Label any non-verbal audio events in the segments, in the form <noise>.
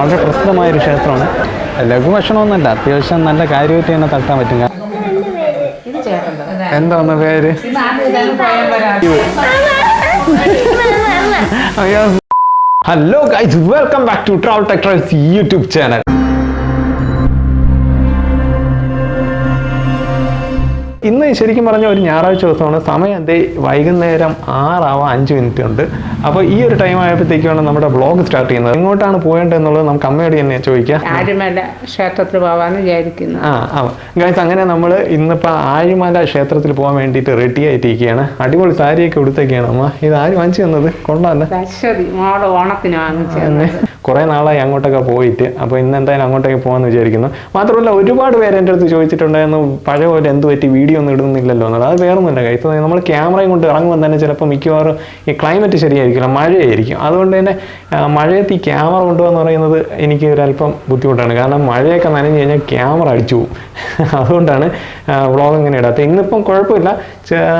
വളരെ പ്രസിദ്ധമായൊരു ക്ഷേത്രമാണ്. ലഘുഭക്ഷണമൊന്നുമല്ല അത്യാവശ്യം നല്ല കാര്യമായിട്ട് തന്നെ തട്ടാൻ പറ്റും. എന്താണ് പേര്? Hello guys welcome back to travel ടെക്ടറൽസ് YouTube channel ഇന്ന് ശരിക്കും പറഞ്ഞ ഒരു ഞായറാഴ്ച ദിവസമാണ്. സമയം എന്തേ വൈകുന്നേരം ആറാവാൻ അഞ്ച് മിനിറ്റ് ഉണ്ട്. അപ്പോൾ ഈ ഒരു ടൈം ആയപ്പോഴത്തേക്കാണ് നമ്മുടെ ബ്ലോഗ് സ്റ്റാർട്ട് ചെയ്യുന്നത്. എങ്ങോട്ടാണ് പോകേണ്ടതെന്നുള്ളത് നമുക്ക് അമ്മയോട് തന്നെ ചോദിക്കാം. ക്ഷേത്രത്തിൽ പോകാമെന്ന് വിചാരിക്കുന്നു. ആ ആ. ഗൈസ് അങ്ങനെ നമ്മൾ ഇന്നിപ്പോൾ ആഴിമല ക്ഷേത്രത്തിൽ പോകാൻ വേണ്ടിയിട്ട് റെഡി ആയിട്ടിരിക്കുകയാണ്. അടിപൊളി സാരിയൊക്കെ ഉടുത്തൊക്കെയാണ് അമ്മ. ഇത് ആര് വാങ്ങിച്ചു തന്നത്? കൊള്ളാമല്ല ഓണത്തിന് വാങ്ങിച്ചു കുറേ നാളായി അങ്ങോട്ടൊക്കെ പോയിട്ട്. അപ്പോൾ ഇന്ന് എന്തായാലും അങ്ങോട്ടേക്ക് പോകാമെന്ന് വിചാരിക്കുന്നു. മാത്രമല്ല ഒരുപാട് പേര് എന്റെ അടുത്ത് ചോദിച്ചിട്ടുണ്ടായിരുന്നു പഴയ പോലെ എന്ത് പറ്റി? വീഡിയോ ഒന്നും ഇടുന്നില്ലല്ലോ എന്നുള്ളത്. അത് വേറൊന്നുമില്ല കൈസ് നമ്മൾ ക്യാമറയും കൊണ്ട് ഇറങ്ങുമ്പോൾ തന്നെ ചിലപ്പോൾ മിക്കവാറും ഈ ക്ലൈമറ്റ് ശരിയായിരിക്കില്ല മഴയായിരിക്കും. അതുകൊണ്ട് തന്നെ മഴയത്ത് ഈ ക്യാമറ കൊണ്ടുവന്ന് പറയുന്നത് എനിക്ക് ഒരല്പം ബുദ്ധിമുട്ടാണ്. കാരണം മഴയൊക്കെ നനഞ്ഞു കഴിഞ്ഞാൽ ക്യാമറ അടിച്ചു പോകും <laughs> അതുകൊണ്ടാണ് വ്ളോഗ് ഇങ്ങനെ ഇടാത്തത്. ഇന്നിപ്പം കുഴപ്പമില്ല.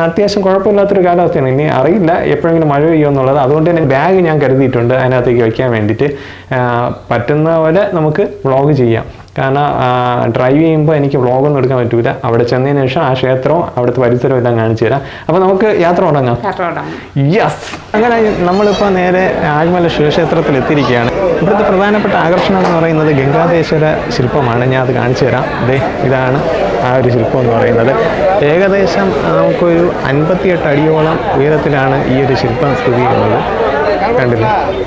അത്യാവശ്യം കുഴപ്പമില്ലാത്തൊരു കാലാവസ്ഥയാണ്. ഇനി അറിയില്ല എപ്പോഴെങ്കിലും മഴ പെയ്യുമോ എന്നുള്ളത്. അതുകൊണ്ട് തന്നെ ബാഗ് ഞാൻ കരുതിയിട്ടുണ്ട് അതിനകത്തേക്ക് വയ്ക്കാൻ വേണ്ടിയിട്ട്. പറ്റുന്ന പോലെ നമുക്ക് വ്ളോഗ് ചെയ്യാം. കാരണം ഡ്രൈവ് ചെയ്യുമ്പോൾ എനിക്ക് വ്ളോഗൊന്നും എടുക്കാൻ പറ്റൂല. അവിടെ ചെന്നതിന് ശേഷം ആ ക്ഷേത്രവും അവിടുത്തെ പരിസരവും എല്ലാം കാണിച്ചു തരാം. അപ്പോൾ നമുക്ക് യാത്ര തുടങ്ങാം. യെസ് അങ്ങനെ നമ്മളിപ്പോൾ നേരെ ആഴ്മല ശിവക്ഷേത്രത്തിൽ എത്തിയിരിക്കുകയാണ്. ഇവിടുത്തെ പ്രധാനപ്പെട്ട ആകർഷണം എന്ന് പറയുന്നത് ഗംഗാധേശ്വര ശില്പമാണ്. ഞാൻ അത് കാണിച്ചു തരാം. ദേ ഇതാണ് ആ ഒരു ശില്പം എന്ന് പറയുന്നത്. ഏകദേശം നമുക്കൊരു അൻപത്തിയെട്ട് അടിയോളം ഉയരത്തിലാണ് ഈ ഒരു ശില്പം സ്ഥിതി ചെയ്യുന്നത്. കണ്ടില്ല?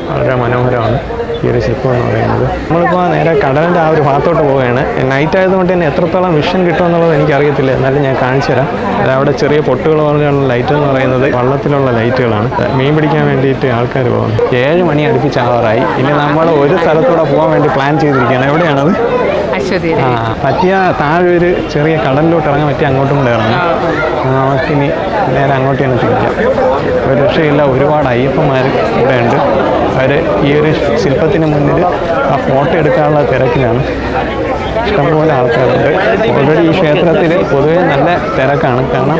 വളരെ മനോഹരമാണ്. ഈ ഒരു ഷിപ്പ് എന്ന് പറയുന്നത്. നമ്മളിപ്പോൾ നേരെ കടലിന്റെ ആ ഒരു ഭാഗത്തോട്ട് പോവുകയാണ്. നൈറ്റ് ആയതുകൊണ്ട് തന്നെ എത്രത്തോളം വിഷൻ കിട്ടുമെന്നുള്ളത് എനിക്കറിയത്തില്ല. എന്നാലും ഞാൻ കാണിച്ചു തരാം. അവിടെ ചെറിയ പൊട്ടുകൾ പറഞ്ഞുള്ള ലൈറ്റ് എന്ന് പറയുന്നത് വള്ളത്തിലുള്ള ലൈറ്റുകളാണ് മീൻ പിടിക്കാൻ വേണ്ടിയിട്ട് ആൾക്കാർ പോകുന്നു. ഏഴ് മണി അടുപ്പിച്ചാവാറായി ഇനി നമ്മൾ ഒരു സ്ഥലത്തൂടെ പോകാൻ വേണ്ടി പ്ലാൻ ചെയ്തിരിക്കുകയാണ്. എവിടെയാണത്? പറ്റിയ താഴെ ഒരു ചെറിയ കടലിലോട്ട് ഇറങ്ങാൻ പറ്റിയ അങ്ങോട്ടും കൂടെ ഇറങ്ങാം. നമുക്കിനി നേരെ അങ്ങോട്ട് തന്നെ തിരിക്കാം. ഒരു രക്ഷയില്ല ഒരുപാട് അയ്യപ്പന്മാർ ഇവിടെ ഉണ്ട്. അവർ ഈ ഒരു ശില്പത്തിന് മുന്നിൽ ആ ഫോട്ടോ എടുക്കാനുള്ള തിരക്കിലാണ്. ഇഷ്ടംപോലെ ആൾക്കാരുണ്ട്. ഓൾറെഡി ഈ ക്ഷേത്രത്തിൽ പൊതുവേ നല്ല തിരക്കാണ്. കാരണം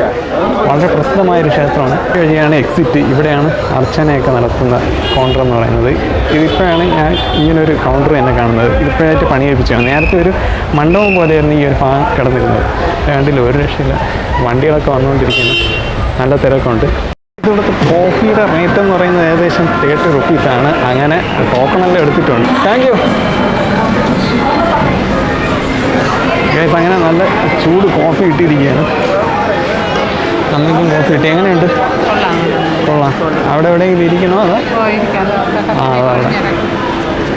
വളരെ പ്രസിദ്ധമായൊരു ക്ഷേത്രമാണ്. വഴിയാണ് എക്സിറ്റ് ഇവിടെയാണ് അർച്ചനയൊക്കെ നടത്തുന്ന കൗണ്ടർ എന്ന് പറയുന്നത്. ഇതിപ്പോഴാണ് ഞാൻ ഇങ്ങനൊരു കൗണ്ടർ തന്നെ കാണുന്നത്. ഇതിപ്പോഴായിട്ട് പണിയേൽപ്പിച്ചാണ് നേരത്തെ ഒരു മണ്ഡപം പോലെയായിരുന്നു ഈ ഒരു ഭാഗം കിടന്നിരുന്നത്. രണ്ടിലും ഒരു രക്ഷയില്ല. വണ്ടികളൊക്കെ വന്നുകൊണ്ടിരിക്കുന്നു. നല്ല തിരക്കുണ്ട്. ഇവിടുത്തെ കോഫിയുടെ റേറ്റ് എന്ന് പറയുന്നത് ഏകദേശം തേർട്ടി റുപ്പീസാണ് അങ്ങനെ ടോക്കണെല്ലാം എടുത്തിട്ടുണ്ട്. താങ്ക് യു ഗൈസ് അങ്ങനെ നല്ല ചൂട് കോഫി കിട്ടിയിരിക്കുകയാണ്. നമുക്കും കോഫി കിട്ടി. എങ്ങനെയുണ്ട്? കൊള്ളാം. അവിടെ എവിടെയെങ്കിലും ഇരിക്കണോ അതോ? ആ അതാണ്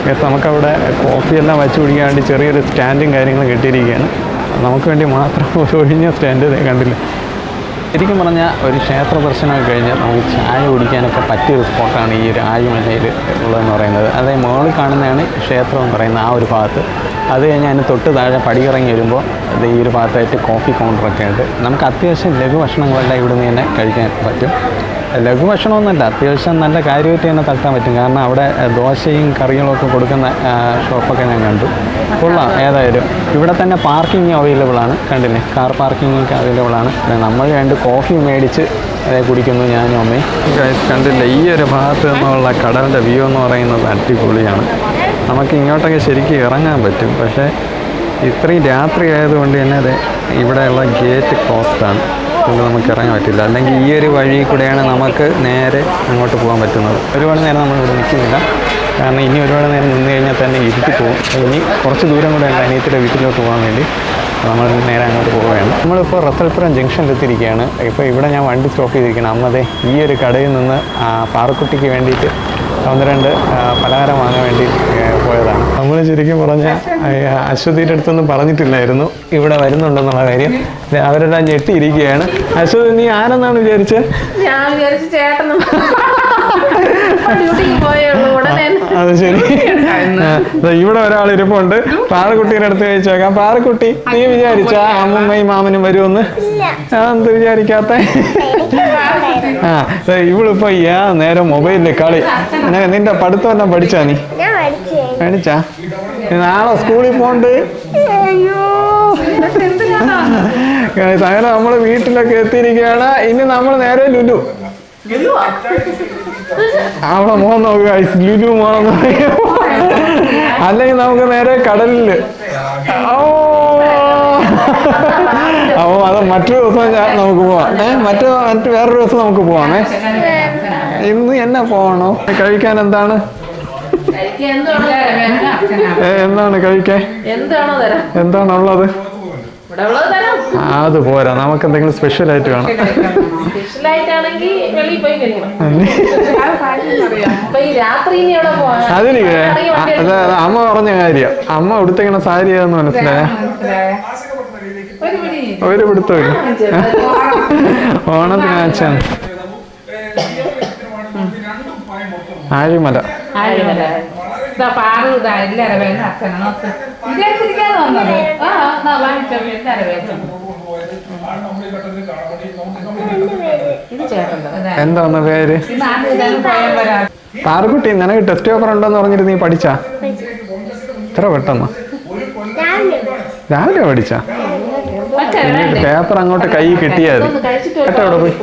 ഗൈസ് നമുക്കവിടെ കോഫിയെല്ലാം വെച്ച് കുടിക്കാൻ വേണ്ടി ചെറിയൊരു സ്റ്റാൻഡും കാര്യങ്ങളും കിട്ടിയിരിക്കുകയാണ്. നമുക്ക് വേണ്ടി മാത്രം ഒരു ഒഴിഞ്ഞ സ്റ്റാൻഡ് കണ്ടില്ല? ശരിക്കും പറഞ്ഞാൽ ഒരു ക്ഷേത്ര ദർശനമൊക്കെ കഴിഞ്ഞാൽ നമുക്ക് ചായ കുടിക്കാനൊക്കെ പറ്റിയൊരു സ്പോട്ടാണ് ഈ ഒരു ഉള്ളതെന്ന് പറയുന്നത്. അതായത് മുകളിൽ കാണുന്നതാണ് ക്ഷേത്രം എന്ന് പറയുന്ന ആ ഒരു ഭാഗത്ത്. അത് കഴിഞ്ഞ് അതിന് തൊട്ട് താഴെ പടിയിറങ്ങി വരുമ്പോൾ അത് ഈ ഒരു ഭാഗത്തായിട്ട് കോഫി കൗണ്ടറൊക്കെ ഉണ്ട്. നമുക്ക് അത്യാവശ്യം ലഘുഭക്ഷണങ്ങളെല്ലാം ഇവിടുന്ന് തന്നെ കഴിക്കാൻ പറ്റും. ലഘുഭക്ഷണമൊന്നുമല്ല അത്യാവശ്യം നല്ല കാര്യമായിട്ട് തന്നെ തട്ടാൻ പറ്റും. കാരണം അവിടെ ദോശയും കറികളും ഒക്കെ കൊടുക്കുന്ന ഷോപ്പൊക്കെ ഞാൻ കണ്ടു. കൊള്ളാം ഏതായാലും. ഇവിടെ തന്നെ പാർക്കിംഗ് അവൈലബിൾ ആണ് കണ്ടില്ലേ? കാർ പാർക്കിംഗ് ഒക്കെ അവൈലബിൾ ആണ്. നമ്മൾ രണ്ട് കോഫി മേടിച്ച് അതേ കുടിക്കുന്നു ഞാനും അമ്മയും. കണ്ടില്ല കണ്ടില്ലേ ഈ ഒരു ഭാഗത്ത് നിന്നുള്ള കടലിന്റെ വ്യൂ എന്ന് പറയുന്നത് അടിപൊളിയാണ്. നമുക്ക് ഇങ്ങോട്ടൊക്കെ ശരിക്കും ഇറങ്ങാൻ പറ്റും. പക്ഷേ ഇത്രയും രാത്രി ആയതുകൊണ്ട് തന്നെ അതെ ഇവിടെയുള്ള ഗേറ്റ് ക്ലോസ്ഡ് ആണ്. അതുകൊണ്ട് നമുക്ക് ഇറങ്ങാൻ പറ്റില്ല. അല്ലെങ്കിൽ ഈ ഒരു വഴി കൂടെയാണ് നമുക്ക് നേരെ അങ്ങോട്ട് പോകാൻ പറ്റുന്നത്. ഒരുപാട് നേരം നമ്മൾ ഇവിടെ നിൽക്കുന്നില്ല. കാരണം ഇനി ഒരുപാട് നേരം നിന്ന് കഴിഞ്ഞാൽ തന്നെ ഇരുട്ടി പോകും ഇനി കുറച്ച് ദൂരം കൂടെ ഉണ്ട് വീട്ടിലോട്ട് പോകാൻ വേണ്ടി. നമ്മൾ നേരെ അങ്ങോട്ട് പോവുകയാണ്. നമ്മളിപ്പോൾ റസൽപുരം ജംഗ്ഷനിലെത്തിയിരിക്കുകയാണ് ഇപ്പോൾ ഇവിടെ ഞാൻ വണ്ടി സ്റ്റോപ്പ് ചെയ്തിരിക്കുകയാണ്. അമ്മതെ ഈ ഒരു കടയിൽ നിന്ന് പാറക്കുട്ടിക്ക് വേണ്ടിയിട്ട് ഒന്ന് രണ്ട് പലഹാരം വാങ്ങാൻ വേണ്ടി പോയതാണ്. നമ്മൾ ശരിക്കും പറഞ്ഞ അശ്വതിയുടെ അടുത്തൊന്നും പറഞ്ഞിട്ടില്ലായിരുന്നു. ഇവിടെ വരുന്നുണ്ടെന്നുള്ള കാര്യം. അവരെല്ലാം ഞെട്ടിയിരിക്കുകയാണ്. അശ്വതി നീ ആരെന്നാണ് വിചാരിച്ചത് ഞാൻ വിചാരിച്ചു ഡ്യൂട്ടിക്ക് <laughs> പോയുള്ളൂ അത് ശരി. ഇവിടെ ഒരാൾ ഇരിപ്പുണ്ട്. പാറക്കുട്ടീനെ അടുത്ത് ചോദിച്ചേക്കാം പാറക്കുട്ടി നീ വിചാരിച്ച അമ്മമ്മയും മാമനും വരുമെന്ന്? ആ എന്ത് വിചാരിക്കാത്ത? ആ ഇവളിപ്പോ ഏ നേരം മൊബൈലിൽ കളി. നിന്റെ പഠിത്തം എല്ലാം പഠിച്ചാ നീ? പഠിച്ചേ. നാളെ സ്കൂളിൽ പോണ്ട് അങ്ങനെ നമ്മൾ വീട്ടിലൊക്കെ എത്തിയിരിക്കുകയാണ്. ഇനി നമ്മൾ നേരെ ലുലു. അവളെ മോൻ നോക്കുക ലുലു മോണെന്ന് അല്ലെങ്കിൽ നമുക്ക് നേരെ കടലിൽ. ഓ. അപ്പൊ അത് മറ്റൊരു ദിവസം നമുക്ക് പോവാം. ഏ മറ്റു മറ്റു വേറൊരു ദിവസം നമുക്ക് പോവാമേ. ഇന്ന് എന്നാ പോകണോ? കഴിക്കാൻ എന്താണ്? കഴിക്കാൻ എന്താണോ കഴിക്കാൻ? എന്താണോ എന്താണുള്ളത്? ഉള്ളത് അത് പോരാ. നമുക്ക് എന്തെങ്കിലും സ്പെഷ്യൽ ആയിട്ട് വേണം. അതിന് അമ്മ പറഞ്ഞ കാര്യം. അമ്മ ഉടുത്തിങ്ങനെ സാരി ഏതെന്ന് മനസ്സിലായ? ഒരു പിടുത്തമില്ല ഓണത്തിന് അച്ഛൻ ആഴിമല. ആഴിമല. ഇതാ എല്ലാരും വേണ്ട അച്ഛനെ നോക്ക്. ആ എന്നാ വാങ്ങിച്ചോ എല്ലാരും എന്താന്ന് പേര്? പാറുക്കുട്ടി നിനക്ക് ടെസ്റ്റ് പേപ്പർ ഉണ്ടെന്ന് പറഞ്ഞിട്ട് നീ പഠിച്ചാ? ഇത്ര പെട്ടെന്ന്? രാവിലെ പഠിച്ചാ? പേപ്പർ അങ്ങോട്ട് കൈ കിട്ടിയാൽ ചേട്ടാ പോയി.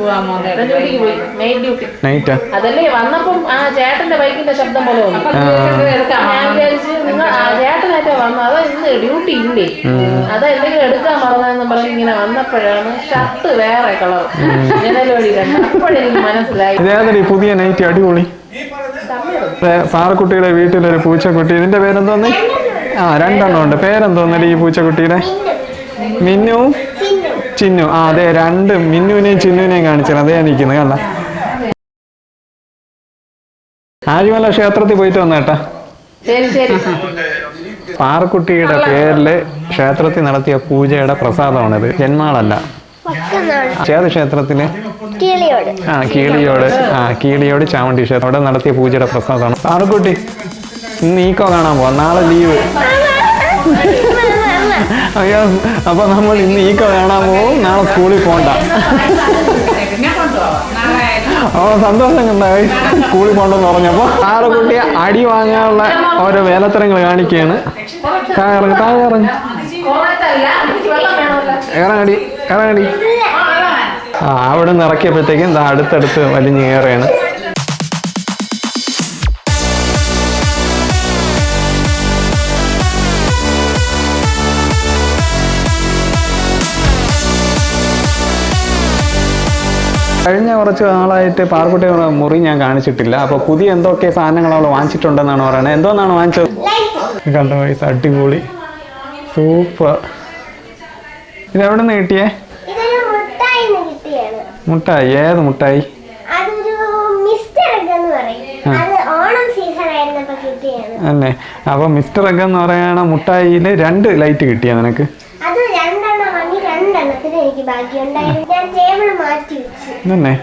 നൈറ്റ് അതല്ലേ വന്നപ്പം ആ ചേട്ടന്റെ ബൈക്കിന്റെ ശബ്ദം പോലെ ചേട്ടനായിട്ടാ അതാ ഇന്ന് ഡ്യൂട്ടി ഇല്ലേ? അതാ എന്തെങ്കിലും എടുക്കാൻ പറഞ്ഞതെന്ന് പറഞ്ഞ് ഇങ്ങനെ വന്നപ്പോഴാണ് ഷർട്ട് വേറെ കളർ ജനലോടി കണ്ട അപ്പോഴെനിക്ക് മനസ്സിലായി. പുതിയ നൈറ്റ് അടിപൊളി. സാറക്കുട്ടിയുടെ വീട്ടിലൊരു പൂച്ചക്കുട്ടി. ഇതിന്റെ പേരെന്തോന്ന്? ആ രണ്ടെണ്ണം ഉണ്ട്. പേരെന്തോന്നല്ലേ ഈ പൂച്ചക്കുട്ടിയുടെ? മിന്നു? ചിന്നു. ആ അതെ രണ്ട് മിന്നുവിനെയും ചിന്നുവിനെയും കാണിച്ചത് അതേ നിൽക്കുന്നത് കണ്ട. ആഴിമല ക്ഷേത്രത്തിൽ പോയിട്ട് വന്നേട്ടാ പാറക്കുട്ടിയുടെ പേരിൽ ക്ഷേത്രത്തിൽ നടത്തിയ പൂജയുടെ പ്രസാദമാണിത്. ജന്മാളല്ല. ഏത് ക്ഷേത്രത്തിൽ ആ കീളിയോട്. ആ കീളിയോട് ചാമുണ്ടി ക്ഷേത്രം. അവിടെ നടത്തിയ പൂജയുടെ പ്രസാദമാണ്. പാറക്കുട്ടി ഇന്ന് ഈക്കോ കാണാൻ പോവാം. നാളെ ലീവ്. അയ്യോ അപ്പൊ നമ്മൾ ഇന്ന് ഈ കാണാൻ പോവും. നാളെ സ്കൂളിൽ പോണ്ട. ഓ സന്തോഷം കണ്ടായി സ്കൂളിൽ പോണ്ടെന്ന് പറഞ്ഞപ്പോ പാറക്കുട്ടിയെ അടി വാങ്ങാനുള്ള ഓരോ വേലത്തരങ്ങൾ കാണിക്കുകയാണ് താഴെ താഴെ ഇറങ്ങി ഇറങ്ങടി ഇറങ്ങടി. ആ അവിടെ നിന്ന് ഇറക്കിയപ്പോഴത്തേക്കും അടുത്തടുത്ത് വലിഞ്ഞ് കയറുകയാണ്. കഴിഞ്ഞ കുറച്ച് നാളായിട്ട് പാർക്കുട്ടി മുറി ഞാൻ കാണിച്ചിട്ടില്ല. അപ്പോൾ പുതിയ എന്തൊക്കെ സാധനങ്ങൾ അവൾ വാങ്ങിച്ചിട്ടുണ്ടെന്നാണ് പറയുന്നത് എന്തോന്നാണ് വാങ്ങിച്ചത്? കണ്ട പൈസ അടിപൊളി. സൂപ്പർ ഇതെവിടെ നിന്ന് കിട്ടിയേ? മുട്ടായി. ഏത് മുട്ടായി? അല്ലേ? അപ്പൊ മിസ്റ്റർ എഗ് എന്ന് പറയുന്ന മുട്ടായിൽ രണ്ട് ലൈറ്റ് കിട്ടിയ നിനക്ക്? അത് രണ്ടെണ്ണം വാങ്ങി രണ്ടെണ്ണത്തിന് എനിക്ക് ബാക്കിയുണ്ടായിരുന്നു. ഞാൻ ടേബിൾ തന്നെ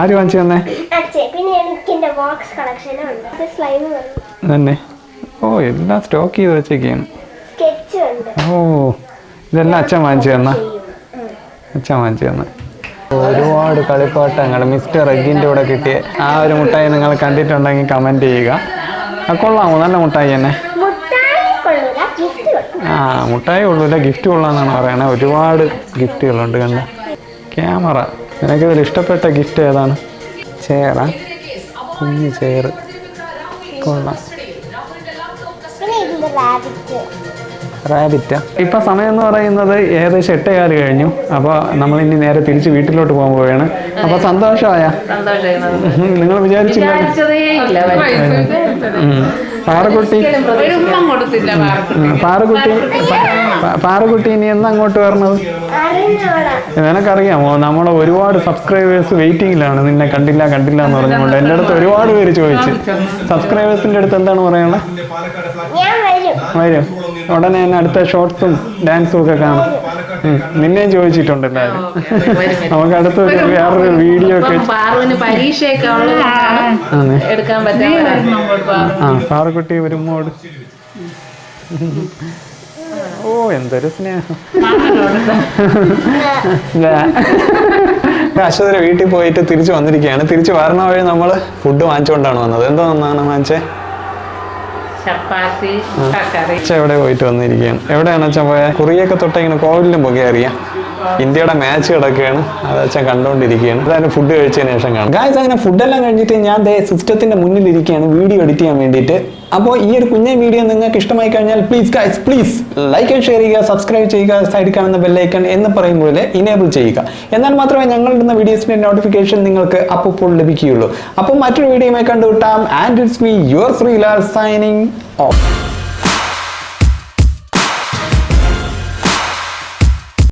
ആര് വാങ്ങിച്ചു തന്നെ? തന്നെ ഓ എല്ലാം സ്റ്റോക്ക് ചെയ്ത് വെച്ചേക്കാണ്. ഓ ഇതെല്ലാം അച്ഛൻ വാങ്ങിച്ചു തന്ന? അച്ഛൻ വാങ്ങിച്ചു തന്ന. ഒരുപാട് കളിപ്പാട്ടങ്ങൾ മിസ്റ്റർ എഗിന്റെ കൂടെ കിട്ടിയ ആ ഒരു മുട്ടായി നിങ്ങൾ കണ്ടിട്ടുണ്ടെങ്കിൽ കമന്റ് ചെയ്യുക. കൊള്ളാമോ? നല്ല മുട്ടായി തന്നെ. ആ മുട്ടായി കൊള്ളൂല ഗിഫ്റ്റ് കൊള്ളാന്നാണ് പറയണേ. ഒരുപാട് ഗിഫ്റ്റുകളുണ്ട് കണ്ട. ക്യാമറ നിനക്ക് ഇതിൽ ഇഷ്ടപ്പെട്ട ഗിഫ്റ്റ് ഏതാണ്? ചെയറാ കുഞ്ഞ് ചെയർ കൊള്ളാം. റാബിറ്റ് ഇപ്പം സമയം എന്ന് പറയുന്നത് ഏകദേശം എട്ടേകാൽ കഴിഞ്ഞു. അപ്പോൾ നമ്മൾ ഇനി നേരെ തിരിച്ച് വീട്ടിലോട്ട് പോകാൻ പോവുകയാണ്. അപ്പോൾ സന്തോഷമായ? നിങ്ങൾ വിചാരിച്ചില്ല. പാറക്കുട്ടി പാറക്കുട്ടി പാറക്കുട്ടി ഇനി എന്ന് അങ്ങോട്ട് വരണത്? നിനക്കറിയാമോ നമ്മളെ ഒരുപാട് സബ്സ്ക്രൈബേഴ്സ് വെയിറ്റിംഗിലാണ് നിന്നെ കണ്ടില്ല കണ്ടില്ല എന്ന് പറഞ്ഞുകൊണ്ട് എന്റെ അടുത്ത് ഒരുപാട് പേര് ചോദിച്ചു. സബ്സ്ക്രൈബേഴ്സിന്റെ അടുത്ത് എന്താണ് പറയണത് വരും. ഉടനെ തന്നെ അടുത്ത ഷോർട്സും ഡാൻസും ഒക്കെ കാണും. നിന്നെയും ചോദിച്ചിട്ടുണ്ട് എല്ലാവരും. നമുക്ക് അടുത്തൊരു വേറൊരു വീഡിയോ ഒക്കെ ആ പാറക്കുട്ടി മോഡ് ഓ എന്തൊരു സ്നേഹം. അശ്വതിന്റെ വീട്ടിൽ പോയിട്ട് തിരിച്ചു വന്നിരിക്കുകയാണ്. തിരിച്ചു വരണ വഴി നമ്മൾ ഫുഡ് വാങ്ങിച്ചുകൊണ്ടാണ് വന്നത്. എന്തോ ഒന്നാണ് വാങ്ങിച്ചേ? ചപ്പാത്തി എവിടെ പോയിട്ട് വന്നിരിക്കുകയാണ്? എവിടെയാണ് അച്ഛൻ പോയ? കുറിയൊക്കെ തൊട്ട് ഇങ്ങനെ കോവിലിലും പോകെ അറിയാം ഇന്ത്യയുടെ മാച്ച് കിടക്കുകയാണ്. അത് കണ്ടുകൊണ്ടിരിക്കുകയാണ്. അതായത് ഫുഡ് കഴിച്ചതിന് ശേഷം കാണാം. ഗായ്സ് അങ്ങനെ ഫുഡെല്ലാം കഴിഞ്ഞിട്ട് ഞാൻ ദേ സിസ്റ്റത്തിന്റെ മുന്നിൽ ഇരിക്കുകയാണ് വീഡിയോ എഡിറ്റ് ചെയ്യാൻ വേണ്ടിയിട്ട്. അപ്പോൾ ഈ ഒരു കുഞ്ഞ വീഡിയോ നിങ്ങൾക്ക് ഇഷ്ടമായി കഴിഞ്ഞാൽ please guys please like and share ചെയ്യുക സബ്സ്ക്രൈബ് ചെയ്യുക സൈഡ് കാണുന്ന ബെല്ലൈക്കൺ എന്ന് പറയും പോലെ ഇനേബിൾ ചെയ്യുക. എന്നാൽ മാത്രമേ ഞങ്ങൾ ഇടുന്ന വീഡിയോസിന്റെ നോട്ടിഫിക്കേഷൻ നിങ്ങൾക്ക് അപ്പോൾ ലഭിക്കുകയുള്ളൂ. അപ്പോൾ മറ്റൊരു വീഡിയോയുമായി കണ്ടുകിട്ടാം and it's me your Sreelal signing off